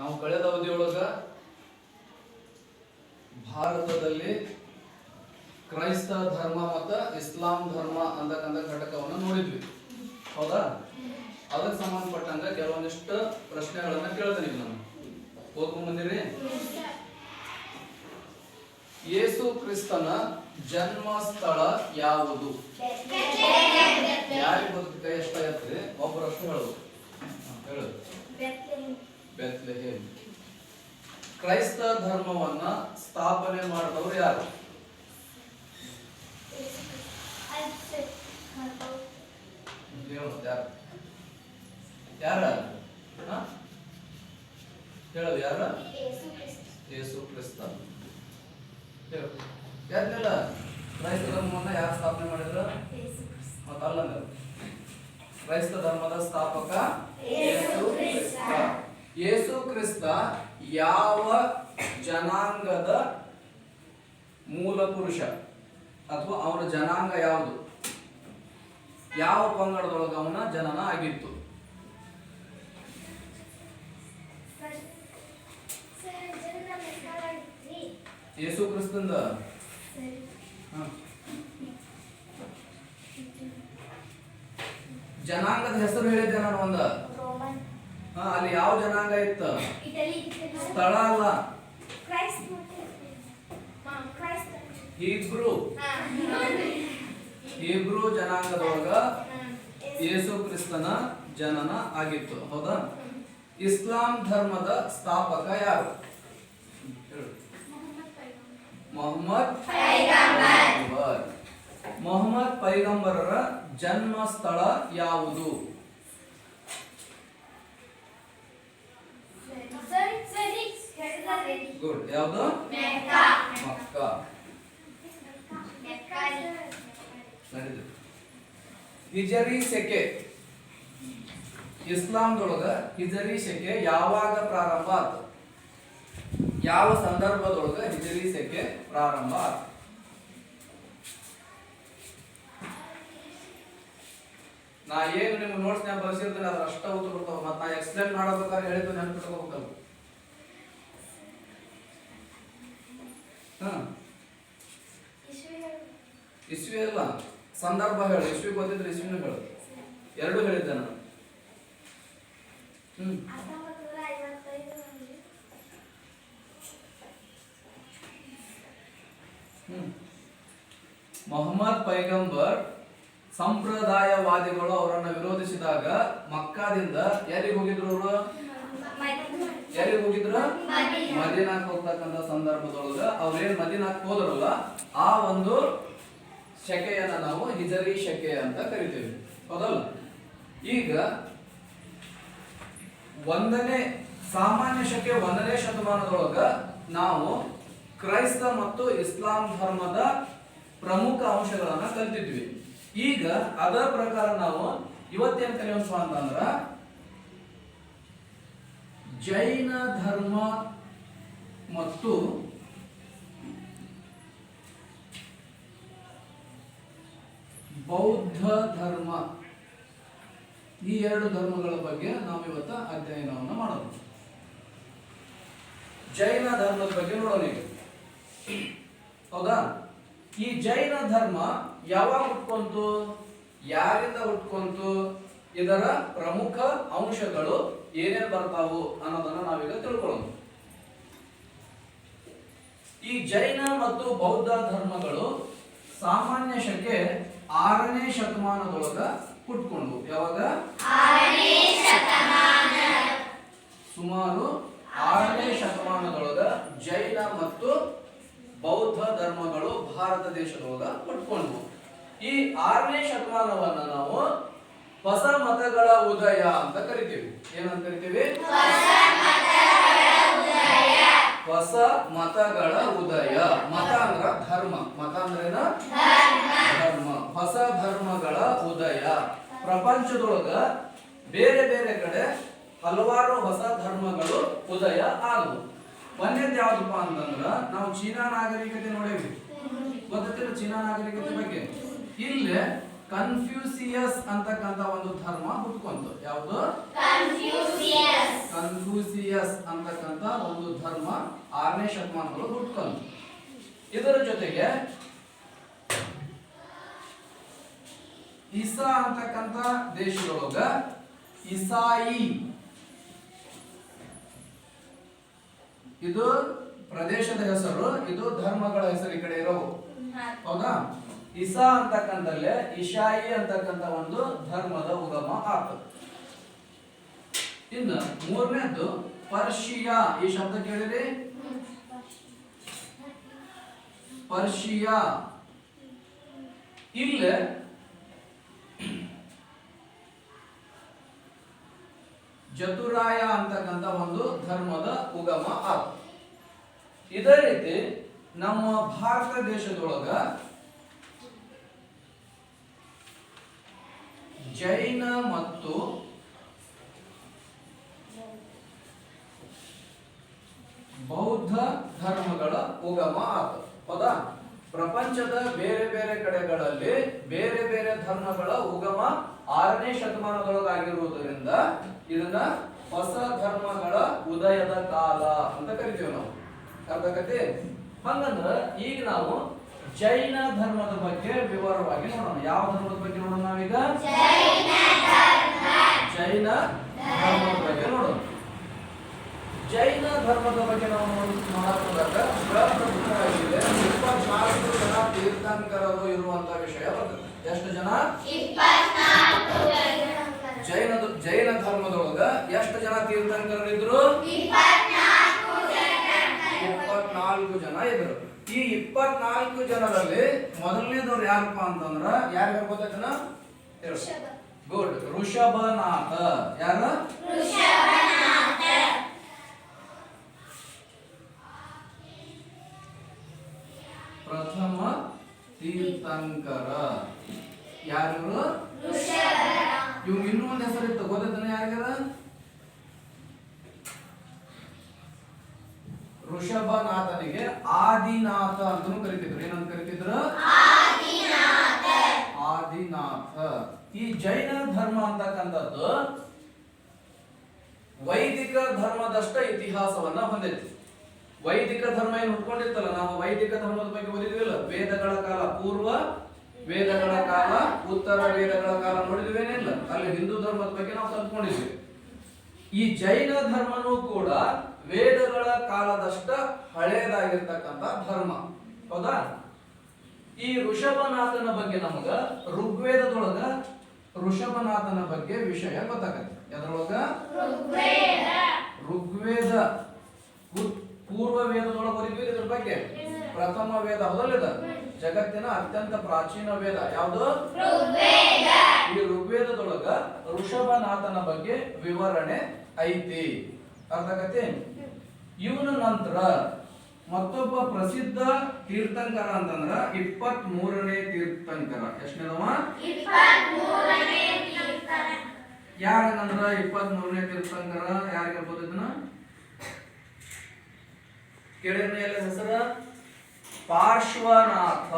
ನಾವು ಕಳೆದ ಅವಧಿಯೊಳಗ ಭಾರತದಲ್ಲಿ ಕ್ರೈಸ್ತ ಧರ್ಮ ಮತ್ತು ಇಸ್ಲಾಂ ಧರ್ಮ ಅಂತಕ್ಕಂಥ ಘಟಕವನ್ನು ನೋಡಿದ್ವಿ. ಹೌದಾ? ಅದಕ್ಕೆ ಸಂಬಂಧಪಟ್ಟಂಗ ಕೆಲವೊಂದಿಷ್ಟು ಪ್ರಶ್ನೆಗಳನ್ನ ಕೇಳ್ತೇನೆ ನಾನು. ಹೋಗ್ಬಂದಿರಿ ಬಂದಿರಿ. ಯೇಸು ಕ್ರಿಸ್ತನ ಜನ್ಮ ಸ್ಥಳ ಯಾವುದು? ಯಾರಿಗೆ ಗೊತ್ತಿದೆ ಎಷ್ಟಾಗತ್ತೆ ಒಬ್ಬರಷ್ಟು ಹೇಳೋದು. ಹಾ, ಹೇಳು. ಬೆತ್ಲೆಹೇಮ್ ಕ್ರೈಸ್ತ ಧರ್ಮವನ್ನ ಸ್ಥಾಪನೆ ಮಾಡಿದವರು ಯಾರು? ಯಾರು? ಹೇಳು ಯಾರ? ಯೇಸು ಕ್ರಿಸ್ತ ಹೇಳು. ಯಾರನ್ನೆಲ್ಲ ಕ್ರೈಸ್ತ ಧರ್ಮವನ್ನ ಯಾರು ಸ್ಥಾಪನೆ ಮಾಡಿದ್ರು? ಮತ್ತಲ್ಲ. ಕ್ರೈಸ್ತ ಧರ್ಮದ ಸ್ಥಾಪಕ ಯೇಸು ಕ್ರಿಸ್ತ ಯೇಸು ಕ್ರಿಸ್ತ ಯಾವ ಜನಾಂಗದ ಮೂಲ ಪುರುಷ? ಅಥವಾ ಅವನ ಜನಾಂಗ ಯಾವುದು? ಯಾವ ಪಂಗಡದೊಳಗೆ ಅವನ ಜನನ ಆಗಿತ್ತು? ಯೇಸು ಕ್ರಿಸ್ತಂದ. ಜನಾಂಗದ ಹೆಸರು ಹೇಳಿದ್ದೆ ನಾನು ಒಂದ. ಹಾ ಅಲ್ಲಿ ಯಾವ ಜನಾಂಗ ಇತ್ತು? ಸ್ಥಳ ಅಲ್ಲ. ಹೀಬ್ರು. ಹೀಬ್ರು. ಜನಾಂಗದೊಳಗ ಯೇಸು. ಕ್ರಿಸ್ತನ ಜನನ ಆಗಿತ್ತು. ಹೌದಾ? ಇಸ್ಲಾಂ ಧರ್ಮದ ಸ್ಥಾಪಕ ಯಾರು? ಮೊಹಮ್ಮದ್. ಮೊಹಮ್ಮದ್ ಪೈಗಂಬರರ ಜನ್ಮ ಸ್ಥಳ ಯಾವುದು? ಗುಡ್. ಯಾವುದು? ಮಕ್ಕ. ಹಿಜರಿ ಸೆಕೆ. ಇಸ್ಲಾಂದೊಳಗ ಹಿಜರಿ ಸೆಕೆ ಯಾವಾಗ ಪ್ರಾರಂಭ ಆತು? ಯಾವ ಸಂದರ್ಭದೊಳಗ ಹಿಜರಿ ಸೆಕೆ ಪ್ರಾರಂಭ ಆತು? ನಾ ಏನು ನಿಮ್ಗೆ ನೋಟ್ಸ್ ನ್ಯಾಗ ಬರ್ಸಿರ್ತೀನಿ ಅದ್ರ ಅಷ್ಟ ಉತ್ತರ ಮತ್ತೆ ನಾ ಎಕ್ಸ್ಪ್ಲೇನ್ ಮಾಡಬೇಕಾದ್ರೆ ಹೇಳಿದ್ದು ನೆನಪಿಟ್ಕೋಬೇಕಲ್ಲ ಹಾ. ಇಸ್ವಿ ಅಲ್ಲ. ಸಂದರ್ಭ ಹೇಳು. ಇಸ್ವಿ ಗೊತ್ತಿದ್ರೆ ಇಸ್ವಿನ ಹೇಳು. ಎರಡು ಹೇಳಿದ್ದೆ ನಾನು ಹ್ಮ್. ಹ್ಮ್. ಮೊಹಮ್ಮದ್ ಪೈಗಂಬರ್ ಸಂಪ್ರದಾಯವಾದಿಗಳು ಅವರನ್ನ ವಿರೋಧಿಸಿದಾಗ ಮಕ್ಕಾದಿಂದ ಎಲ್ಲಿಗೆ ಹೋಗಿದ್ರು ಅವರು? ಎಲ್ಲಿಗೆ ಹೋಗಿದ್ರು? ಮದೀನಾಕ್ ಹೋಗ್ತಕ್ಕಂತ ಸಂದರ್ಭದೊಳಗ ಅವ್ರೇನ್ ಮದೀನಾಕ್ ಹೋದ್ರಲ್ಲ ಆ ಒಂದು ಶಕೆಯನ್ನ ನಾವು ಹಿಜರಿ ಶಕೆ ಅಂತ ಕರಿತೀವಿ. ಹೌದಲ್ಲ? ಈಗ ಒಂದನೇ ಸಾಮಾನ್ಯ ಶಕೆ ಒಂದನೇ ಶತಮಾನದೊಳಗ ನಾವು ಕ್ರೈಸ್ತ ಮತ್ತು ಇಸ್ಲಾಂ ಧರ್ಮದ ಪ್ರಮುಖ ಅಂಶಗಳನ್ನ ಕಲ್ತಿದ್ವಿ. ಈಗ ಅದರ ಪ್ರಕಾರ ನಾವು ಇವತ್ತೇನ್ ಕಲಿಯೋಣ ಅಂತಂದ್ರ ಜೈನ ಧರ್ಮ ಮತ್ತು ಬೌದ್ಧ ಧರ್ಮ. ಈ ಎರಡು ಧರ್ಮಗಳ ಬಗ್ಗೆ ನಾವು ಇವತ್ತ ಅಧ್ಯಯನವನ್ನು ಮಾಡೋಣ ಜೈನ ಧರ್ಮದ ಬಗ್ಗೆ ನೋಡೋಣ ಹೌದಾ? ಈ ಜೈನ ಧರ್ಮ ಯಾವಾಗ ಹುಟ್ಕೊಂತು ಯಾರಿಂದ ಹುಟ್ಕೊಂತು ಇದರ ಪ್ರಮುಖ ಅಂಶಗಳು ಏನೇನ್ ಬರ್ತಾವು ಅನ್ನೋದನ್ನ ನಾವೀಗ ತಿಳ್ಕೊಳ್ಳೋಣ ಈ ಜೈನ ಮತ್ತು ಬೌದ್ಧ ಧರ್ಮಗಳು ಸಾಮಾನ್ಯ ಶಕೆ ಆರನೇ ಶತಮಾನದೊಳಗ ಹುಟ್ಕೊಂಡು ಯಾವಾಗ? ಸುಮಾರು ಆರನೇ ಶತಮಾನದೊಳಗ ಜೈನ ಮತ್ತು ಬೌದ್ಧ ಧರ್ಮಗಳು ಭಾರತ ದೇಶದೊಳಗ ಹುಟ್ಕೊಂಡ್ವು ಈ ಆರನೇ ಶತಮಾನವನ್ನ ನಾವು ಹೊಸ ಮತಗಳ ಉದಯ ಅಂತ ಕರಿತೀವಿ. ಏನಂತ ಕರಿತೀವಿ? ಹೊಸ ಮತಗಳ ಉದಯ. ಮತ ಅಂದ್ರ ಧರ್ಮ. ಮತ ಅಂದ್ರೇನ ಧರ್ಮ. ಹೊಸ ಧರ್ಮಗಳ ಉದಯ. ಪ್ರಪಂಚದೊಳಗ ಬೇರೆ ಬೇರೆ ಕಡೆ ಹಲವಾರು ಹೊಸ ಧರ್ಮಗಳು ಉದಯ ಆದವು. ಒಂದೇದ್ ಯಾವ್ದಪ್ಪ ಅಂತಂದ್ರ ನಾವು ಚೀನಾ ನಾಗರಿಕತೆ ನೋಡೇವಿ. ಗೊತ್ತಿಲ್ಲ ಚೀನಾ ನಾಗರಿಕತೆ ಬಗ್ಗೆ? ಇಲ್ಲಿ ಕನ್ಫ್ಯೂಸಿಯಸ್ ಅಂತಕ್ಕಂತ ಒಂದು ಧರ್ಮ ಹುಟ್ಕೊಂತು ಯಾವುದು? ಕನ್ಫ್ಯೂಸಿಯಸ್ ಕನ್ಫ್ಯೂಸಿಯಸ್ ಅಂತಕ್ಕಂಥ ಒಂದು ಧರ್ಮ ಆರನೇ ಶತಮಾನಗಳು ಹುಟ್ಕೊಂತು ಇದರ ಜೊತೆಗೆ ಇಸಾ ಅಂತಕ್ಕಂಥ ದೇಶದೊಳಗ ಇಸಾಯಿ ಇದು ಪ್ರದೇಶದ ಹೆಸರು ಇದು ಧರ್ಮಗಳ ಹೆಸರು ಈ ಕಡೆ ಇರೋ. ಹೌದಾ? ಇಸಾ ಅಂತಕ್ಕಂಥಲ್ಲೇ, ಇಶಾಯಿ ಅಂತಕ್ಕಂಥ ಒಂದು ಧರ್ಮದ ಉಗಮ ಆಗ್ತದೆ ಇನ್ನು ಮೂರನೇದ್ದು, ಪರ್ಷಿಯಾ. ಈ ಶಬ್ದ ಕೇಳಿರಿ? ಪರ್ಷಿಯಾ. ಇಲ್ಲ ಚತುರಾಯ ಅಂತಕ್ಕಂಥ ಒಂದು ಧರ್ಮದ ಉಗಮ ಆಗ್ತದೆ ಇದೇ ರೀತಿ ನಮ್ಮ ಭಾರತ ದೇಶದೊಳಗ ಜೈನ ಮತ್ತು ಬೌದ್ಧ ಧರ್ಮಗಳ ಉಗಮ ಆತು ಹೌದಾ ಪ್ರಪಂಚದ ಬೇರೆ ಬೇರೆ ಕಡೆಗಳಲ್ಲಿ ಬೇರೆ ಬೇರೆ ಧರ್ಮಗಳ ಉಗಮ ಆರನೇ ಶತಮಾನದೊಳಗಾಗಿರುವುದರಿಂದ ಇದನ್ನ ಹೊಸ ಧರ್ಮಗಳ ಉದಯದ ಕಾಲ ಅಂತ ಕರಿತೀವಿ ನಾವು. ಕತೆ ಹಂಗಂದ್ರ ಈಗ ನಾವು ಜೈನ ಧರ್ಮದ ಬಗ್ಗೆ ವಿವರವಾಗಿ ನೋಡೋಣ. ಯಾವ ಧರ್ಮದ ಬಗ್ಗೆ ನೋಡೋಣ ನಾವೀಗ? ಜೈನ ಧರ್ಮದ ಬಗ್ಗೆ ನೋಡೋಣ. ಜೈನ ಧರ್ಮದ ಬಗ್ಗೆ ನಾವು ನೋಡ್- ನೋಡಕ್ ಹೋದಾಗ ಇಪ್ಪತ್ನಾಲ್ಕು ಜನ ತೀರ್ಥಂಕರರು ಇರುವಂತಹ ವಿಷಯ ಬರ್ತದೆ. ಎಷ್ಟು ಜನ? ಜೈನ. ಜೈನ ಧರ್ಮದೊಳಗ ಎಷ್ಟು ಜನ ತೀರ್ಥಂಕರರಿದ್ರು? ಇಪ್ಪತ್ನಾಲ್ಕು ಜನ ಇದ್ರು. ಈ ಇಪ್ಪತ್ನಾಲ್ಕು ಜನರಲ್ಲಿ ಮೊದಲನೇದವ್ರು ಯಾರಪ್ಪ ಅಂತಂದ್ರ ಯಾರು ಗೊತ್ತಾಯ್ತನ ಗುಡ್. ಋಷಭನಾಥ. ಯಾರ ಪ್ರಥಮ ತೀರ್ಥಂಕರ. ಯಾರು ಇವ್ ಇನ್ನೂ ಒಂದ್ ಹೆಸರು ಇತ್ತು ಗೊತ್ತಾಯ್ತಾನ ಯಾರ್ಯಾರ ಋಷಭನಾಥನಿಗೆ ಆದಿನಾಥ ಅಂತನೂ ಕರಿತಿದ್ರು. ಏನಂತ ಕರಿತಿದ್ರು? ಆದಿನಾಥ. ಈ ಜೈನ ಧರ್ಮ ಅಂತಕ್ಕಂಥದ್ದು ವೈದಿಕ ಧರ್ಮದಷ್ಟ ಇತಿಹಾಸವನ್ನ ಹೊಂದೈತಿ ವೈದಿಕ ಧರ್ಮ ಏನು ಹುಟ್ಕೊಂಡಿರ್ತಲ್ಲ ನಾವು ವೈದಿಕ ಧರ್ಮದ ಬಗ್ಗೆ ಓದಿದ್ವಿಲ್ಲ? ವೇದಗಳ ಕಾಲ ಪೂರ್ವ, ವೇದಗಳ ಕಾಲ ಉತ್ತರ ವೇದಗಳ ಕಾಲ ನೋಡಿದ್ವೇನಿಲ್ಲ ಅಲ್ಲಿ ಹಿಂದೂ ಧರ್ಮದ ಬಗ್ಗೆ ನಾವು ಕಲ್ತ್ಕೊಂಡಿದ್ವಿ ಈ ಜೈನ ಧರ್ಮನೂ ಕೂಡ ವೇದಗಳ ಕಾಲದಷ್ಟ ಹಳೆಯದಾಗಿರ್ತಕ್ಕಂಥ ಧರ್ಮ. ಹೌದಾ? ಈ ಋಷಭನಾಥನ ಬಗ್ಗೆ ನಮಗ ಋಗ್ವೇದದೊಳಗ ಋಷಭನಾಥನ ಬಗ್ಗೆ ವಿಷಯ ಗೊತ್ತಾಗತ್ತೆ. ಅದರೊಳಗ ಋಗ್ವೇದ. ಪೂರ್ವ ವೇದದೊಳಗ ಓದಿದ್ವಿ ಇದ್ರ ಬಗ್ಗೆ? ಪ್ರಥಮ ವೇದ ಹೌದಲ್ಲಿದ ಜಗತ್ತಿನ ಅತ್ಯಂತ ಪ್ರಾಚೀನ ವೇದ ಯಾವುದು? ಈ ಋಗ್ವೇದದೊಳಗ ಋಷಭನಾಥನ ಬಗ್ಗೆ ವಿವರಣೆ ಐತಿ. ಅರ್ಥಾಗತ್ತೆ ಇವನ ನಂತರ ಮತ್ತೊಬ್ಬ ಪ್ರಸಿದ್ಧ ತೀರ್ಥಂಕರ ಅಂತಂದ್ರ ಇಪ್ಪತ್ತ್ ಮೂರನೇ ತೀರ್ಥಂಕರ. ಎಷ್ಟನೇದವ? ಯಾರನಂದ್ರ ಇಪ್ಪತ್ತ್ ಮೂರನೇ ತೀರ್ಥಂಕರ? ಯಾರಿಗಿರ್ಬೋದು ಇದನ್ನ? ಕೇಳಿದ್ನ ಎಲ್ಲ ಹೆಸರ? ಪಾರ್ಶ್ವನಾಥ.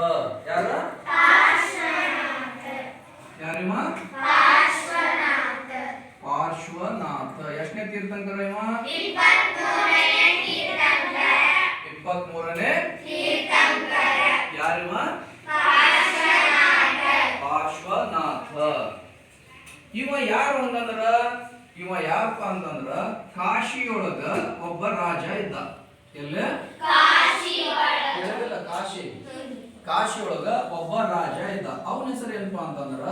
ಯಾರ? ಯಾರಿವ ಪಾರ್ಶ್ವನಾಥ. ಎಷ್ಟನೇ ತೀರ್ಥಂಕರ ಇವ? ಇಪ್ಪತ್ತ್ ಮೂರನೇ ಯಾರಿವ? ಪಾರ್ಶ್ವನಾಥ. ಇವ ಯಾರು ಅಂತಂದ್ರ? ಇವ ಯಾರಪ್ಪ ಅಂತಂದ್ರ? ಕಾಶಿಯೊಳಗ ಒಬ್ಬ ರಾಜ ಇದ್ದ. ಎಲ್ಲ? ಕಾಶಿ. ಕಾಶಿಯೊಳಗ ಒಬ್ಬ ರಾಜ ಇದ್ದ. ಅವನ ಹೆಸರು ಏನಪ್ಪಾ ಅಂತಂದ್ರ?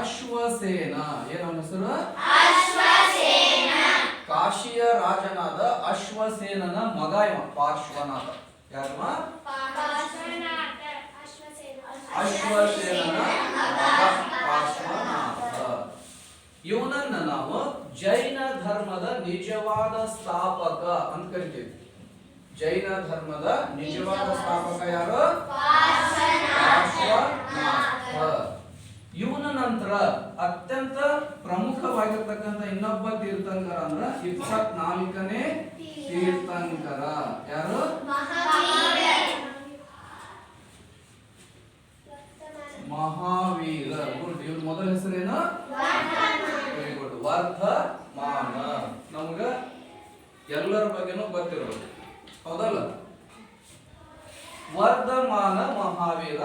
ಅಶ್ವಸೇನ. ಏನವನ ಹೆಸರು? ಅಶ್ವಸೇನ. ಕಾಶಿಯ ರಾಜನಾದ ಅಶ್ವಸೇನನ ಮಗ ಇವ ಪಾರ್ಶ್ವನಾಥ. ಯಾರವ? ಅಶ್ವಸೇನನ ಮಗ ಪಾರ್ಶ್ವನಾಥ. ಇವನನ್ನ ನಾವು ಜೈನ ಧರ್ಮದ ನಿಜವಾದ ಸ್ಥಾಪಕ ಅಂತ ಕರಿತೀವಿ. ಜೈನ ಧರ್ಮದ ನಿಜವಾದ ಸ್ಥಾಪಕ ಯಾರು? ಪಾರ್ಶ್ವನಾಥ. ಇವನ ನಂತರ ಅತ್ಯಂತ ಪ್ರಮುಖವಾಗಿರ್ತಕ್ಕಂಥ ಇನ್ನೊಬ್ಬ ತೀರ್ಥಂಕರ ಅಂದ್ರ ಇಪ್ಪತ್ನಾಲ್ಕನೇ ತೀರ್ಥಂಕರ. ಯಾರು? ಮಹಾವೀರ. ಗುಡ್ ಇವ್ರ ಮೊದಲ ಹೆಸರೇನು? Very good. ವರ್ಧಮಾನ. ನಮ್ಗ ಎಲ್ಲರ ಬಗ್ಗೆನೂ ಗೊತ್ತಿರೋದು ಹೌದಲ್ಲ? ವರ್ಧಮಾನ ಮಹಾವೀರ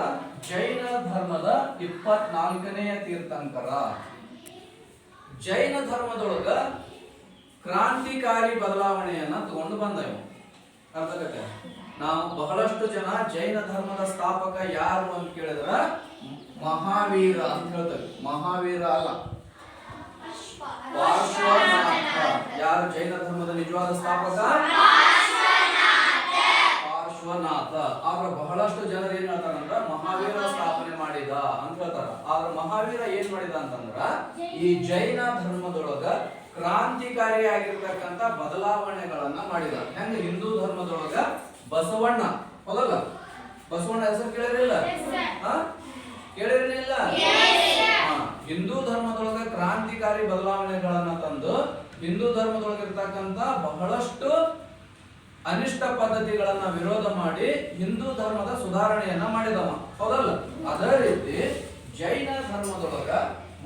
ಜೈನ ಧರ್ಮದ ಇಪ್ಪತ್ನಾಲ್ಕನೆಯ ತೀರ್ಥಂಕರ. ಜೈನ ಧರ್ಮದೊಳಗ ಕ್ರಾಂತಿಕಾರಿ ಬದಲಾವಣೆಯನ್ನ ತಗೊಂಡು ಬಂದ ಇವು ನಾವು ಬಹಳಷ್ಟು ಜನ ಜೈನ ಧರ್ಮದ ಸ್ಥಾಪಕ ಯಾರು ಅಂತ ಕೇಳಿದ್ರ ಮಹಾವೀರ ಅಂತ ಹೇಳ್ತೇವೆ. ಮಹಾವೀರ ಅಲ್ಲ. ಯಾರು ಜೈನ ಧರ್ಮದ ನಿಜವಾದ ಸ್ಥಾಪಕ? ಪಾರ್ಶ್ವನಾಥ ಆದ್ರೆ ಬಹಳಷ್ಟು ಜನರು ಏನ್ ಹೇಳ್ತಾರಂದ್ರ ಮಹಾವೀರ ಸ್ಥಾಪನೆ ಮಾಡಿದ ಅಂತ ಹೇಳ್ತಾರ. ಆದ್ರೆ ಮಹಾವೀರ ಏನ್ ಮಾಡಿದ ಅಂತಂದ್ರ ಈ ಜೈನ ಧರ್ಮದೊಳಗ ಕ್ರಾಂತಿಕಾರಿಯಾಗಿರ್ತಕ್ಕಂತ ಬದಲಾವಣೆಗಳನ್ನ ಮಾಡಿದ. ಹೆಂಗ? ಹಿಂದೂ ಧರ್ಮದೊಳಗ ಬಸವಣ್ಣ. ಹೌದಲ್ಲ? ಬಸವಣ್ಣ ಹೆಸರು ಕೇಳಿರಿಲ್ಲ ಕೇಳಿರಲಿಲ್ಲ? ಹಾ. ಹಿಂದೂ ಧರ್ಮದೊಳಗ ಕ್ರಾಂತಿಕಾರಿ ಬದಲಾವಣೆಗಳನ್ನ ತಂದು ಹಿಂದೂ ಧರ್ಮದೊಳಗಿರ್ತಕ್ಕಂತ ಬಹಳಷ್ಟು ಅನಿಷ್ಟ ಪದ್ಧತಿಗಳನ್ನ ವಿರೋಧ ಮಾಡಿ ಹಿಂದೂ ಧರ್ಮದ ಸುಧಾರಣೆಯನ್ನ ಮಾಡಿದವ. ಹೌದಲ್ಲ? ಅದೇ ರೀತಿ ಜೈನ ಧರ್ಮದೊಳಗ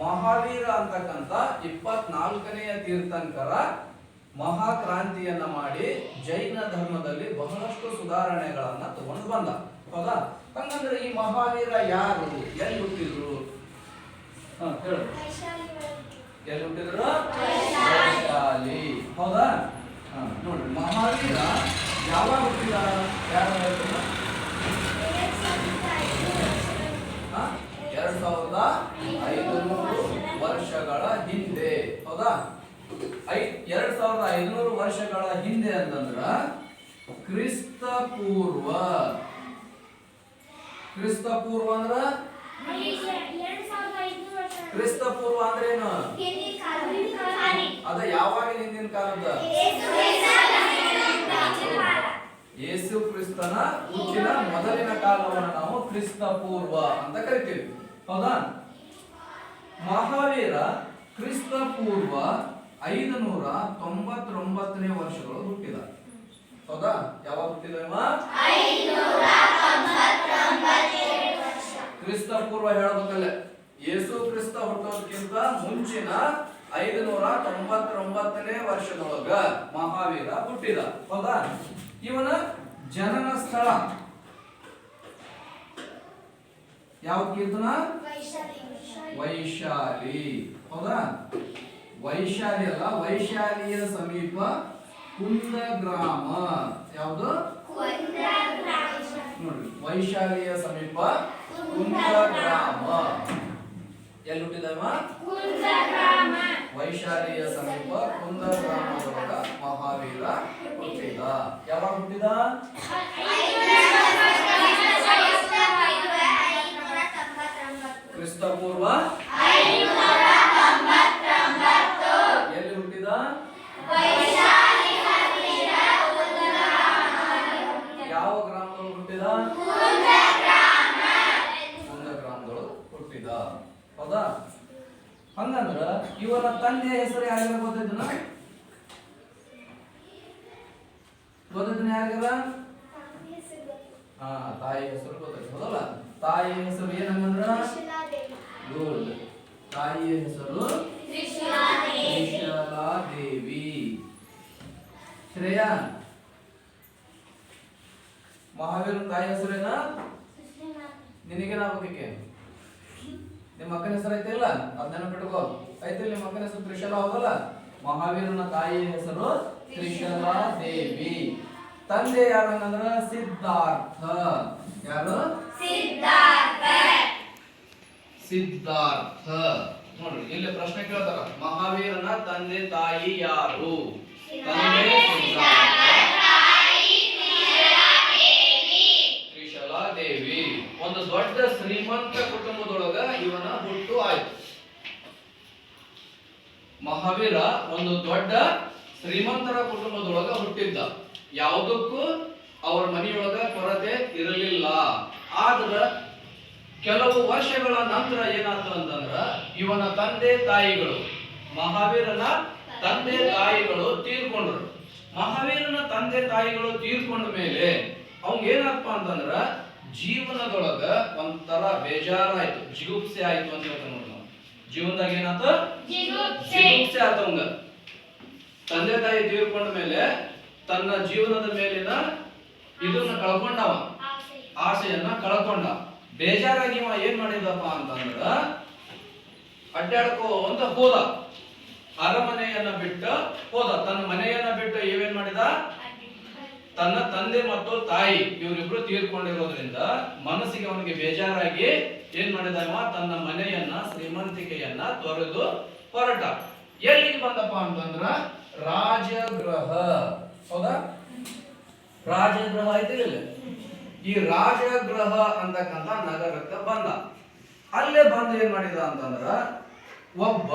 ಮಹಾವೀರ ಅಂತಕ್ಕಂಥ ಇಪ್ಪತ್ನಾಲ್ಕನೆಯ ತೀರ್ಥಂಕರ ಮಹಾಕ್ರಾಂತಿಯನ್ನ ಮಾಡಿ ಜೈನ ಧರ್ಮದಲ್ಲಿ ಬಹಳಷ್ಟು ಸುಧಾರಣೆಗಳನ್ನ ತಗೊಂಡು ಬಂದ. ಹೌದಾ? ಹಂಗಂದ್ರೆ ಈ ಮಹಾವೀರ ಯಾರು? ಎಲ್ಲಿ ಹುಟ್ಟಿದ್ರು? ಎಲ್ಲಿ ಹುಟ್ಟಿದ್ರು? ಹೌದಾ? ಹಾ ನೋಡ್ರಿ. ಮಹಾವೀರ ಯಾವಾಗ ಹುಟ್ಟಿದ ಯಾರು ಹೇಳ್ತೀರ? ಎರಡ್ ಸಾವಿರದ ಐದುನೂರು ವರ್ಷಗಳ ಹಿಂದೆ ಹೌದಾ? ಐ ಎರಡ್ ಸಾವಿರದ ಐದುನೂರು ವರ್ಷಗಳ ಹಿಂದೆ ಅಂತಂದ್ರ ಕ್ರಿಸ್ತ ಪೂರ್ವ ಕ್ರಿಸ್ತ ಪೂರ್ವ ಅಂದ್ರ ಕ್ರಿಸ್ತ ಪೂರ್ವ ಅಂದ್ರೇನು ಅದ ಯಾವಾಗ ಹಿಂದಿನ ಕಾಲದ ಯೇಸು ಕ್ರಿಸ್ತನ ಹುಟ್ಟಿನ ಮೊದಲಿನ ಕಾಲವನ್ನು ನಾವು ಕ್ರಿಸ್ತ ಪೂರ್ವ ಅಂತ ಕರಿತೀವಿ. ಹೌದಾ? ಮಹಾವೀರ ಕ್ರಿಸ್ತ ಪೂರ್ವ ಐದು ನೂರ ತೊಂಬತ್ತೊಂಬತ್ತನೇ ವರ್ಷಗಳು ಹುಟ್ಟಿದ. ಹೌದಾ? ಯಾವಾಗ ಹುಟ್ಟಿದ? ಕ್ರಿಸ್ತ ಪೂರ್ವ ಹೇಳಬೇಕಲ್ಲ. ಯೇಸು ಕ್ರಿಸ್ತ ಹುಟ್ಟೋದಕ್ಕಿಂತ ಮುಂಚಿನ ಐದು ನೂರ ತೊಂಬತ್ತೊಂಬತ್ತನೇ ವರ್ಷದೊಳಗ ಮಹಾವೀರ ಹುಟ್ಟಿದ. ಹೌದಾ? ಇವನ ಜನನ ಸ್ಥಳ. ಯಾವ ಕೀರ್ತನ? ವೈಶಾಲಿ. ಹೌದಾ? ವೈಶಾಲಿ ಅಲ್ಲ ವೈಶಾಲಿಯ ಸಮೀಪ ಕುಂದ ಗ್ರಾಮ. ಯಾವುದು? ನೋಡ್ರಿ ವೈಶಾಲಿಯ ಸಮೀಪ ಕುಂದ ಗ್ರಾಮ. ಎಲ್ಲಿ ಹುಟ್ಟಿದವ ವೈಶಾಲಿಯ ಸಮೀಪ ಕುಂದ ಗ್ರಾಮದೊಳಗ ಮಹಾವೀರ ಹುಟ್ಟಿದ. ಯಾವಾಗ ಹುಟ್ಟಿದ ಕ್ರಿಸ್ತ ಪೂರ್ವ ಎಲ್ಲಿ ಹುಟ್ಟಿದ ಯಾವ ಗ್ರಾಮದೊಳಗೆ ಹುಟ್ಟಿದ ಕುಂದ ಗ್ರಾಮದೊಳಗೆ ಹುಟ್ಟಿದ ಹೌದಾ ಹಂಗಂದ್ರ ಇವನ ತಂದೆ ಹೆಸರು ಯಾರಿಗಾರ ಗೊತ್ತೈತನ ಗೊತ್ತೈತನ ಯಾರಿಗಾರ ಹಾ ತಾಯಿ ಹೆಸರು ಗೊತ್ತೈತೆ ಹೌದಲ್ಲ ತಾಯಿ ಹೆಸರು ಏನಂದ್ರ ಗುಡ್ ತಾಯಿಯ ಹೆಸರು ದೇವಿ ಶ್ರೇಯಾ ಮಹಾವೀರನ ನಿನಗೆ ಹೆಸರೇನ? ನಿನಗೇನಾಗ್ಬೇಕೆ ನಿಮ್ಮ ಅಕ್ಕನ ಹೆಸರು ಐತಿಲ್ಲ? ಅದನ್ನ ನೆನಪಿಟ್ಕೋ. ಐತಿಲ್ಲ ನಿಮ್ಮ ಅಕ್ಕನ ಹೆಸರು ತ್ರಿಶಲ ಹೌದಲ್ಲ? ಮಹಾವೀರನ ತಾಯಿಯ ಹೆಸರು ತ್ರಿಶಲಾ ದೇವಿ. ತಂದೆ ಯಾರಂಗಂದ್ರ? ಸಿದ್ಧಾರ್ಥ. ಯಾರು? ಸಿದ್ಧಾರ್ಥ. ನೋಡ್ರಿ ಇಲ್ಲಿ ಪ್ರಶ್ನೆ ಕೇಳ್ತಾರ. ಮಹಾವೀರನ ತಂದೆ ತಾಯಿ ಯಾರು? ತಂದೆ ಸಿದ್ಧಾರ್ಥ. ದೊಡ್ಡ ಶ್ರೀಮಂತ ಕುಟುಂಬದೊಳಗ ಇವನ ಹುಟ್ಟು ಆಯ್ತು. ಮಹಾವೀರ ಒಂದು ದೊಡ್ಡ ಶ್ರೀಮಂತರ ಕುಟುಂಬದೊಳಗ ಹುಟ್ಟಿದ್ದ. ಯಾವುದಕ್ಕೂ ಅವರ ಮನೆಯೊಳಗ ಕೊರತೆ ಇರಲಿಲ್ಲ. ಆದ್ರ ಕೆಲವು ವರ್ಷಗಳ ನಂತರ ಏನಾಯ್ತು ಅಂತಂದ್ರ ಇವನ ತಂದೆ ತಾಯಿಗಳು, ಮಹಾವೀರನ ತಂದೆ ತಾಯಿಗಳು ತೀರ್ಕೊಂಡ್ರು. ಮಹಾವೀರನ ತಂದೆ ತಾಯಿಗಳು ತೀರ್ಕೊಂಡ ಮೇಲೆ ಅವಂಗ ಅಂತಂದ್ರ ಜೀವನದೊಳಗ ಒಂಥರ ಬೇಜಾರಾಯ್ತು ಜಿಗುಪ್ಸೆ ಆಯ್ತು ಅಂತ ಹೇಳ್ತಾರೆ ನೋಡಿ ನಾವು. ಜೀವನದಾಗ ಏನಾಯ್ತು ಜಿಗುಪ್ಸೆ. ಆಯ್ತು ಅವಂಗ. ತಂದೆ ತಾಯಿ ತೀರ್ಕೊಂಡ ಮೇಲೆ ತನ್ನ ಜೀವನದ ಮೇಲಿನ ಇದನ್ನ ಕಳ್ಕೊಂಡವ. ಆಸೆಯನ್ನ ಕಳ್ಕೊಂಡ. ಬೇಜಾರಾಗಿ ಇವ ಏನ್ ಮಾಡಿದಪ್ಪ ಅಂತಂದ್ರ ಅಡ್ಡಾಡ್ಕೋ ಅಂತ ಹೋದ. ಅರಮನೆಯನ್ನ ಬಿಟ್ಟು ಹೋದ. ತನ್ನ ಮನೆಯನ್ನ ಬಿಟ್ಟು ಏವೇನ್ ಮಾಡಿದ? ತನ್ನ ತಂದೆ ಮತ್ತು ತಾಯಿ ಇವರಿಬ್ರು ತೀರ್ಕೊಂಡಿರೋದ್ರಿಂದ ಮನಸ್ಸಿಗೆ ಅವನಿಗೆ ಬೇಜಾರಾಗಿ ಏನ್ ಮಾಡಿದವ ತನ್ನ ಮನೆಯನ್ನ, ಶ್ರೀಮಂತಿಕೆಯನ್ನ ತೊರೆದು ಹೊರಟ. ಎಲ್ಲಿಗೆ ಬಂದಪ್ಪ ಅಂತಂದ್ರ ರಾಜಗ್ರಹ. ಹೌದಾ? ರಾಜಗೃಹ ಇದಿರಲಿಲ್ಲ ಈ ರಾಜಗೃಹ ಅಂತಕ್ಕಂತ ನಗರಕ್ಕೆ ಬಂದ. ಅಲ್ಲೇ ಬಂದು ಏನ್ ಮಾಡಿದ ಅಂತಂದ್ರ ಒಬ್ಬ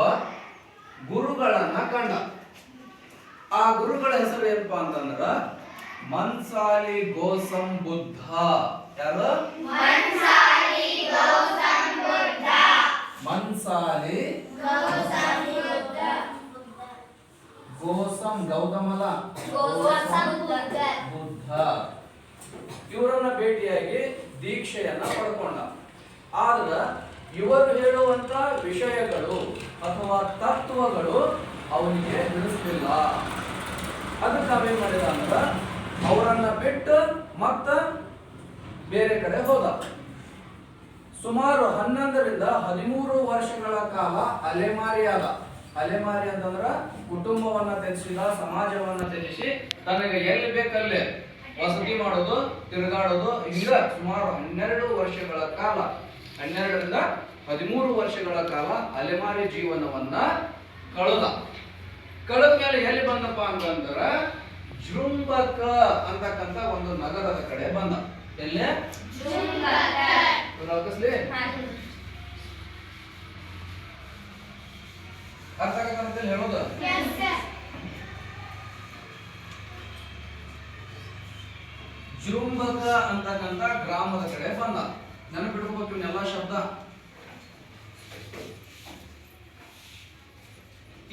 ಗುರುಗಳನ್ನ ಕಂಡ. ಆ ಗುರುಗಳ ಹೆಸರು ಏನಪ್ಪಾ ಅಂತಂದ್ರ ಮನ್ಸಾಲಿ ಗೋಸಂ ಬುದ್ಧ. ಯಾರು? ಮನ್ಸಾಲಿ ಗೋಸಂ ಗೌತಮಲ. ಬುದ್ಧ. ಇವರನ್ನ ಭೇಟಿಯಾಗಿ ದೀಕ್ಷೆಯನ್ನ ಪಡ್ಕೊಂಡ. ಆದ್ರ ಇವರು ಹೇಳುವಂತ ವಿಷಯಗಳು ಅಥವಾ ತತ್ವಗಳು ಅವನಿಗೆ ತಿಳಿಸ್ಲಿಲ್ಲ. ಅದಕ್ಕೆ ನಾವೇನ್ ಮಾಡಿದ ಅಂದ್ರ ಅವರನ್ನ ಬಿಟ್ಟು ಮತ್ತ ಬೇರೆ ಕಡೆ ಹೋದ. ಸುಮಾರು ಹನ್ನೊಂದರಿಂದ ಹದಿಮೂರು ವರ್ಷಗಳ ಕಾಲ ಅಲೆಮಾರಿಯಾದ ಅಲೆಮಾರಿ ಅಂತಂದ್ರ ಕುಟುಂಬವನ್ನ ತ್ಯಜಿಸಿದ, ಸಮಾಜವನ್ನ ತ್ಯಜಿಸಿ ತನಗೆ ಎಲ್ಲಿ ಬೇಕಲ್ಲೇ ವಸತಿ ಮಾಡೋದು, ತಿರುಗಾಡೋದು ಹಿಂಗ ಸುಮಾರು ಹನ್ನೆರಡು ವರ್ಷಗಳ ಕಾಲ. ಹನ್ನೆರಡರಿಂದ ಹದಿಮೂರು ವರ್ಷಗಳ ಕಾಲ ಅಲೆಮಾರಿ ಜೀವನವನ್ನ ಕಳೆದ. ಕಳೆದ ಮೇಲೆ ಎಲ್ಲಿ ಬಂದಪ್ಪ ಅಂತಂದ್ರ ಜೃಂಬಕ ಅಂತಕ್ಕಂತ ಒಂದು ನಗರದ ಕಡೆ ಬಂದ. ಎಲ್ಲೇ? ಹಾಕಿಸ್ಲಿ ಅರ್ಥ ಆಗತ್ತಂತ ಹೇಳೋದು? ಜೃಂಬಕ ಅಂತಕ್ಕಂತ ಗ್ರಾಮದ ಕಡೆ ಬಂದ. ನೆನಪಿಟ್ಕೋಬೇಕು ಇವನ್ನೆಲ್ಲ ಶಬ್ದ.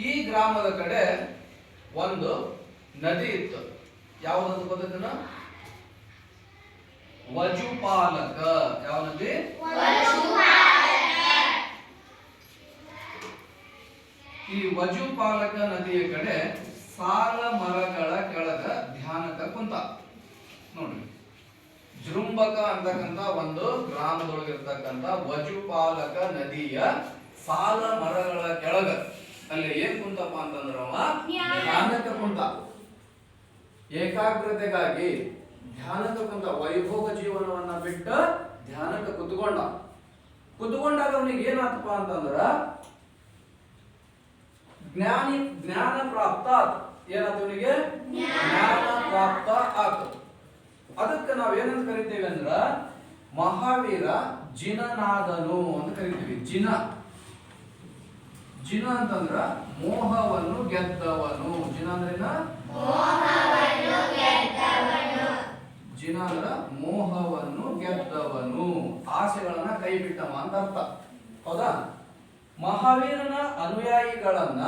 ಈ ಗ್ರಾಮದ ಕಡೆ ಒಂದು ನದಿ ಇತ್ತು. ಯಾವ್ದು ಗೊತ್ತಿನ ವಜುಪಾಲಕ. ಯಾವ ನದಿ? ಈ ವಜುಪಾಲಕ ನದಿಯ ಕಡೆ ಸಾಲ ಮರಗಳ ಕೆಳಗ ಧ್ಯಾನಕ ಕುಂತ. ನೋಡ್ರಿ ಜೃಂಬಕ ಅಂತಕ್ಕಂತ ಒಂದು ಗ್ರಾಮದೊಳಗಿರ್ತಕ್ಕಂತ ವಜುಪಾಲಕ ನದಿಯ ಸಾಲ ಮರಗಳ ಕೆಳಗ ಅಲ್ಲಿ ಏನ್ ಕುಂತಪ್ಪ ಅಂತಂದ್ರ ಅವ ಧ್ಯಾನಕ್ಕೆ ಕುಂತ ಏಕಾಗ್ರತೆಗಾಗಿ ಧ್ಯಾನಕ್ಕೆ ಕುಂತ ವೈಭೋಗ ಜೀವನವನ್ನ ಬಿಟ್ಟ ಧ್ಯಾನಕ್ಕೆ ಕುತ್ಕೊಂಡ. ಕುತ್ಕೊಂಡಾಗ ಅವನಿಗೆ ಏನಾತಪ್ಪ ಅಂತಂದ್ರ, ಜ್ಞಾನಿ ಜ್ಞಾನ ಪ್ರಾಪ್ತ ಏನಾತ ಅವನಿಗೆ? ಜ್ಞಾನ ಪ್ರಾಪ್ತ ಆತ. ಅದಕ್ಕೆ ನಾವೇನಂತ ಕರಿತೇವೆ ಅಂದ್ರ, ಮಹಾವೀರ ಜಿನನಾದನು ಅಂತ ಕರಿತೀವಿ. ಜಿನ. ಜಿನ ಅಂತಂದ್ರ ಮೋಹವನ್ನು ಗೆದ್ದವನು. ಜಿನ ಅಂದ್ರೇನ? ಜಿನ ಮೋಹವನ್ನು ಗೆದ್ದವನು. ಆಸೆಗಳನ್ನ ಕೈ ಬಿಟ್ಟವ ಅಂತ ಅರ್ಥ. ಹೌದಾ? ಮಹಾವೀರನ ಅನುಯಾಯಿಗಳನ್ನ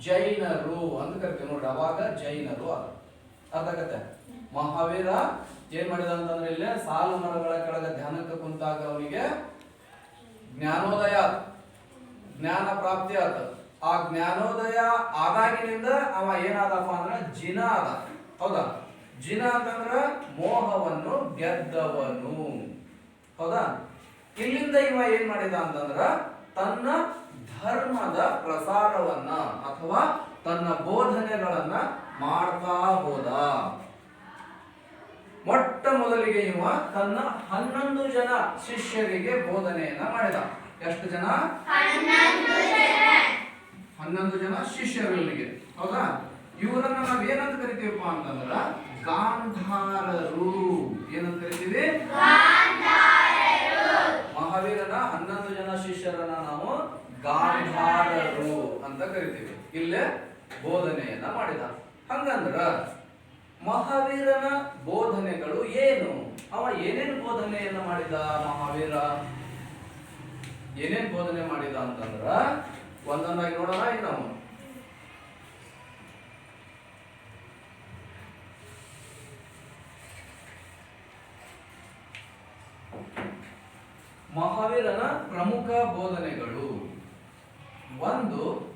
ಜೈನರು ಅಂತ ಕರಿತೀವಿ ನೋಡಿ ಅವಾಗ ಜೈನರು ಅರ್ಥ ಆಗತ್ತೆ? ಮಹಾವೀರ ಏನ್ ಮಾಡಿದ ಅಂತಂದ್ರೆ ಇಲ್ಲೇ ಸಾಲು ಮರಗಳ ಕೆಳಗೆ ಧ್ಯಾನಕ್ಕೆ ಕುಂತಾಗ ಅವನಿಗೆ ಜ್ಞಾನೋದಯ. ಜ್ಞಾನ ಪ್ರಾಪ್ತಿ ಆತ. ಆ ಜ್ಞಾನೋದಯ ಆದಾಗಿನಿಂದ ಅವ ಏನಾದಪ್ಪ ಅಂದ್ರೆ ಜಿನ ಆದ. ಹೌದಾ? ಜಿನ ಅಂತಂದ್ರ ಮೋಹವನ್ನು ಗೆದ್ದವನು. ಹೌದಾ? ಇಲ್ಲಿಂದ ಇವ ಏನ್ ಮಾಡಿದ ಅಂತಂದ್ರ ತನ್ನ ಧರ್ಮದ ಪ್ರಸಾರವನ್ನ ಅಥವಾ ತನ್ನ ಬೋಧನೆಗಳನ್ನ ಮಾಡ್ತಾ ಹೋದ. ಮೊಟ್ಟ ಮೊದಲಿಗೆ ಇವ ತನ್ನ ಹನ್ನೊಂದು ಜನ ಶಿಷ್ಯರಿಗೆ ಬೋಧನೆಯನ್ನ ಮಾಡಿದ. ಎಷ್ಟು ಜನ? ಹನ್ನೊಂದು ಜನ. ಶಿಷ್ಯರಿಗೆ ಹೌದಾ? ಇವರನ್ನ ನಾವೇನಂತ ಕರಿತೀವಪ್ಪ ಅಂತಂದ್ರ ಗಾಂಧಾರರು. ಏನಂತ ಕರಿತೀವಿ? ಮಹಾವೀರನ ಹನ್ನೊಂದು ಜನ ಶಿಷ್ಯರನ್ನ ನಾವು ಗಾಂಧಾರರು ಅಂತ ಕರಿತೀವಿ. ಇಲ್ಲೇ ಬೋಧನೆಯನ್ನ ಮಾಡಿದ. ಹಂಗಂದ್ರ ಮಹಾವೀರನ ಬೋಧನೆಗಳು ಏನು? ಅವ ಏನೇನ್ ಬೋಧನೆಯನ್ನ ಮಾಡಿದ ಮಹಾವೀರ? ಏನೇನ್ ಬೋಧನೆ ಮಾಡಿದ ಅಂತಂದ್ರ ಒಂದೊಂದಾಗಿ ನೋಡೋಣ ನಾವು. ಮಹಾವೀರನ ಪ್ರಮುಖ ಬೋಧನೆಗಳು. ಒಂದು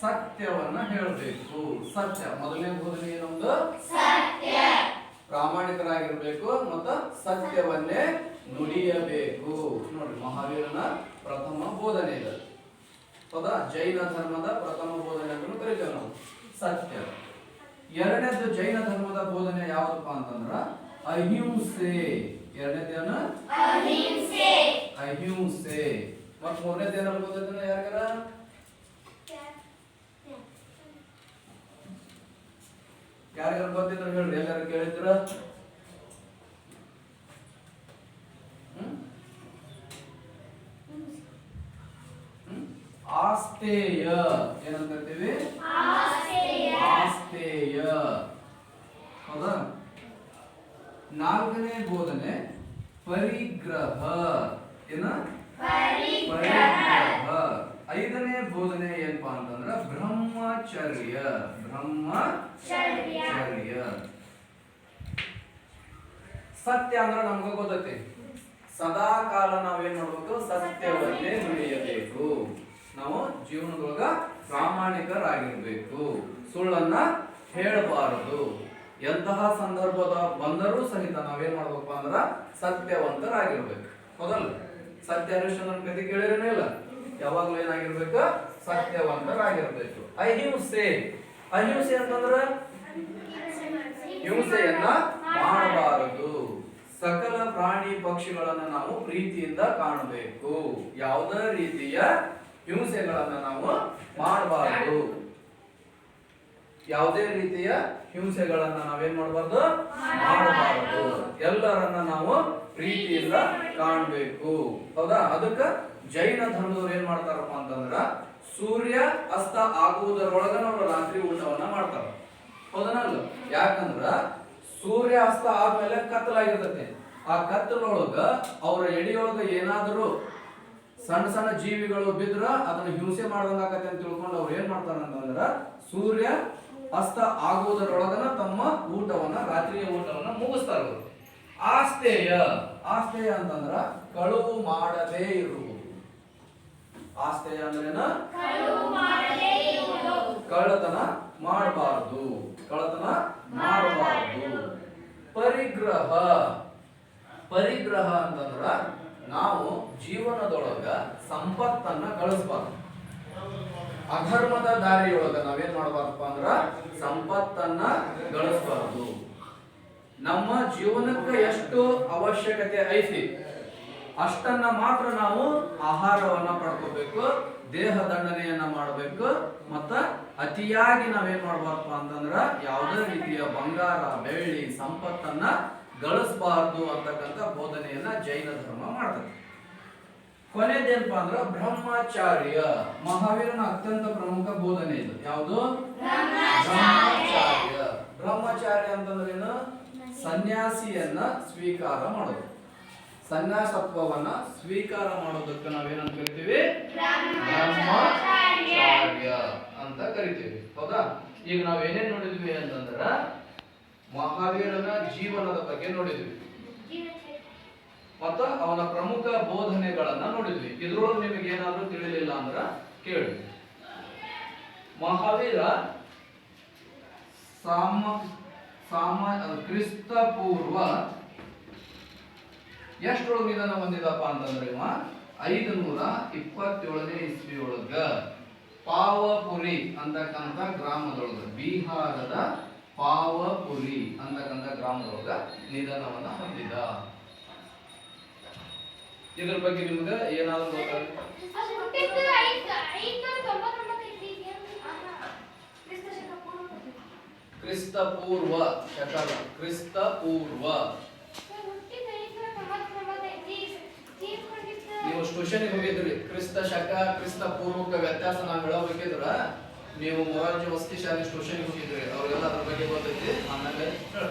ಸತ್ಯವನ್ನ ಹೇಳಬೇಕು. ಸತ್ಯ. ಮೊದಲನೇ ಬೋಧನೆ ಏನೊಂದು? ಪ್ರಾಮಾಣಿಕರಾಗಿರ್ಬೇಕು ಮತ್ತು ಸತ್ಯವನ್ನೇ ನುಡಿಯಬೇಕು. ನೋಡಿ ಮಹಾವೀರನ ಪ್ರಥಮ ಬೋಧನೆ ಇದೆ. ಹೌದಾ ಜೈನ ಧರ್ಮದ ಪ್ರಥಮ ಬೋಧನೆ ಅಂತ ಕರಿತೇವೆ ನಾವು. ಸತ್ಯ. ಎರಡನೇದು ಜೈನ ಧರ್ಮದ ಬೋಧನೆ ಯಾವುದಪ್ಪ ಅಂತಂದ್ರ ಅಹಿಂಸೆ. ಎರಡನೇದೇನ? ಅಹಿಂಸೆ. ಮತ್ ಮೂರನೇದು ಏನಾದ್ರು ಗೊತ್ತೈತನ ಯಾರಿಗಾರ ಯಾರಿಗಾರ ಗೊತ್ತಿದ್ರೆ ಹೇಳ್ರಿ ಎಲ್ಲಾರು ಕೇಳಿದ್ರ? ಆಸ್ತೇಯ. ಏನಂತ ಕರಿತೀವಿ ಆಸ್ತೇಯ. ಹೌದಾ? ನಾಲ್ಕನೇ ಬೋಧನೆ ಪರಿಗ್ರಹ ಏನ? ಪರಿಗ್ರಹ. ಐದನೇ ಬೋಧನೆ ಏನಪ್ಪಾ ಅಂತಂದ್ರ ಬ್ರಹ್ಮಚರ್ಯ. ಬ್ರಹ್ಮಚರ್ಯ. ಸತ್ಯ ಅಂದ್ರೆ ನಮ್ಗ ಗೊತ್ತೈತಿ. ಸದಾ ಕಾಲ ನಾವೇನ್ ಮಾಡ್ಬೇಕು? ಸತ್ಯವನ್ನೇ ನುಡಿಯಬೇಕು. ನಾವು ಜೀವನದೊಳಗ ಪ್ರಾಮಾಣಿಕರಾಗಿರ್ಬೇಕು. ಸುಳ್ಳನ್ನ ಹೇಳಬಾರದು. ಎಂತಹ ಸಂದರ್ಭದ ಬಂದರೂ ಸಹಿತ ನಾವೇನ್ ಮಾಡ್ಬೇಕಪ್ಪ ಅಂದ್ರ ಸತ್ಯವಂತರಾಗಿರ್ಬೇಕು. ಹೌದಲ್ಲ? ಸತ್ಯ ಹರಿಶ್ಚಂದ್ರನ್ ಕತೆ ಕೇಳಿರೇನೇ ಇಲ್ಲ. ಯಾವಾಗ್ಲೂ ಏನಾಗಿರ್ಬೇಕು? ಸತ್ಯವಂತರಾಗಿರ್ಬೇಕು. ಅಹಿಂಸೆ. ಅಹಿಂಸೆ ಅಂತಂದ್ರ? ಹಿಂಸೆಯನ್ನ ಮಾಡಬಾರದು. ಸಕಲ ಪ್ರಾಣಿ ಪಕ್ಷಿಗಳನ್ನ ನಾವು ಪ್ರೀತಿಯಿಂದ ಕಾಣಬೇಕು. ಯಾವುದೇ ರೀತಿಯ ಹಿಂಸೆಗಳನ್ನ ನಾವು ಮಾಡಬಾರದು? ಯಾವುದೇ ರೀತಿಯ ಹಿಂಸೆಗಳನ್ನ ನಾವೇನ್ ಮಾಡಬಾರ್ದು? ಮಾಡಬಾರದು. ಎಲ್ಲರನ್ನ ನಾವು ಪ್ರೀತಿಯಿಂದ ಕಾಣಬೇಕು. ಹೌದಾ? ಅದಕ್ಕ ಜೈನ ಧರ್ಮದವ್ರು ಏನ್ ಮಾಡ್ತಾರಪ್ಪ ಅಂತಂದ್ರ ಸೂರ್ಯ ಅಸ್ತ ಆಗುವುದರೊಳಗ ಅವರು ರಾತ್ರಿ ಊಟವನ್ನ ಮಾಡ್ತಾರ. ಹೌದನಲ್ಲ ಯಾಕಂದ್ರ ಸೂರ್ಯ ಅಸ್ತ ಆದ್ಮೇಲೆ ಕತ್ತಲಾಗಿರ್ತೈತಿ. ಆ ಕತ್ತಲೊಳಗ ಅವರ ಎಡಿಯೊಳಗ ಏನಾದರೂ ಸಣ್ಣ ಸಣ್ಣ ಜೀವಿಗಳು ಬಿದ್ರ ಅದನ್ನ ಹಿಂಸೆ ಮಾಡ್ದಂಗ ಆಕತಿ ಅಂತ ತಿಳ್ಕೊಂಡು ಅವ್ರು ಏನ್ ಮಾಡ್ತಾರ ಅಂತಂದ್ರ ಸೂರ್ಯ ಅಸ್ತ ಆಗುವುದರೊಳಗನ ತಮ್ಮ ಊಟವನ್ನ ರಾತ್ರಿಯ ಊಟವನ್ನ ಮುಗಿಸ್ತಾರ ಆಸ್ತೇಯ ಆಸ್ತೇಯ ಅಂತಂದ್ರ ಕಳುವು ಮಾಡದೇ ಇರುವುದು. ಆಸ್ತೇಯ ಅಂದ್ರೇನ? ಕಳ್ಳತನ ಮಾಡಬಾರದು. ಕಳ್ಳತನ ಮಾಡಬಾರದು. ಪರಿಗ್ರಹ. ಪರಿಗ್ರಹ ಅಂತಂದ್ರ ನಾವು ಜೀವನದೊಳಗ ಸಂಪತ್ತನ್ನ ಗಳಿಸಬಾರ್ದು ಅಧರ್ಮದ ದಾರಿಯೊಳಗ ನಾವೇನ್ ಮಾಡಬಾರ್ದಪ್ಪ ಅಂದ್ರ ಸಂಪತ್ತನ್ನ ಗಳಿಸಬಾರದು. ನಮ್ಮ ಜೀವನಕ್ಕೆ ಎಷ್ಟು ಅವಶ್ಯಕತೆ ಐತಿ, ಅಷ್ಟನ್ನ ಮಾತ್ರ ನಾವು ಆಹಾರವನ್ನ ಪಡ್ಕೋಬೇಕು, ದೇಹ ದಂಡನೆಯನ್ನ ಮಾಡಬೇಕು, ಮತ್ತ ಅತಿಯಾಗಿ ನಾವೇನ್ ಮಾಡ್ಬಾರ್ದಪ್ಪ ಅಂತಂದ್ರ ಯಾವುದೇ ರೀತಿಯ ಬಂಗಾರ, ಬೆಳ್ಳಿ, ಸಂಪತ್ತನ್ನ ಗಳಿಸಬಾರ್ದು ಅಂತಕ್ಕಂಥ ಬೋಧನೆಯನ್ನ ಜೈನ ಧರ್ಮ ಮಾಡ್ತದೆ. ಕೊನೆದೇನಪ್ಪ ಅಂದ್ರೆ ಬ್ರಹ್ಮಚಾರ್ಯ. ಮಹಾವೀರನ ಅತ್ಯಂತ ಪ್ರಮುಖ ಬೋಧನೆ ಇದು. ಯಾವುದು? ಬ್ರಹ್ಮಚಾರ್ಯ. ಬ್ರಹ್ಮಚಾರ್ಯ ಅಂತಂದ್ರೆ ಏನು? ಸನ್ಯಾಸಿಯನ್ನ ಸ್ವೀಕಾರ ಮಾಡೋದು. ಸನ್ಯಾಸತ್ವವನ್ನ ಸ್ವೀಕಾರ ಮಾಡೋದಕ್ಕೆ ನಾವೇನಂತ ಕರಿತೀವಿ? ಬ್ರಹ್ಮಚಾರ್ಯ ಅಂತ ಕರಿತೀವಿ. ಹೌದಾ? ಈಗ ನಾವೇನೇನ್ ನೋಡಿದ್ವಿ ಅಂತಂದ್ರ ಮಹಾವೀರನ ಜೀವನದ ಬಗ್ಗೆ ನೋಡಿದ್ವಿ. ಮತ್ತ ಅವನ ಪ್ರಮುಖ ಬೋಧನೆಗಳನ್ನ ನೋಡಿದ್ವಿ. ಇದ್ರೊಳಗೆ ನಿಮಗೆ ಏನಾದ್ರೂ ತಿಳಿಲಿಲ್ಲ ಅಂದ್ರ ಕೇಳಿ. ಮಹಾವೀರ ಸಾಮ ಸಾಮ ಕ್ರಿಸ್ತ ಪೂರ್ವ ಎಷ್ಟೊಳಗ ನಿಧನ ಹೊಂದಿದಪ್ಪ ಅಂತಂದ್ರೆ ಇವ ಐದು ನೂರ ಇಪ್ಪತ್ತೇಳನೇ ಇಸ್ವಿಯೊಳಗ ಪಾವಪುರಿ ಅಂತಕ್ಕಂಥ ಗ್ರಾಮದೊಳಗ, ಬಿಹಾರದ ಪಾವಪುರಿ ಅಂತಕ್ಕಂಥ ಗ್ರಾಮದೊಳಗ ನಿಧನವನ್ನ ಹೊಂದಿದ. ಇದ್ರ ಬಗ್ಗೆ ನಿಮ್ಗೆ ಏನಾದ್ರು ಕ್ರಿಸ್ತ ಪೂರ್ವ ಶಕಲ ಕ್ರಿಸ್ತ ಪೂರ್ವ ನೀವು ಟ್ಯೂಷನ್ಗೆ ಹೋಗಿದ್ರಿ ಕ್ರಿಸ್ತ ಶಕ ಕ್ರಿಸ್ತ ಪೂರ್ವಕ ವ್ಯತ್ಯಾಸ ನಾವು ಹೇಳಬೇಕಿದ್ರ ನೀವು ಮೊರಾರ್ಜಿ ವಸತಿ ಶಾಲೆ ಟ್ಯೂಷನ್ಗೆ ಹೋಗಿದ್ರಿ ಅವ್ರಿಗೆಲ್ಲ ಅದ್ರ ಬಗ್ಗೆ ಗೊತ್ತೈತಿ? ಆಮೇಲೆ ಹೇಳು.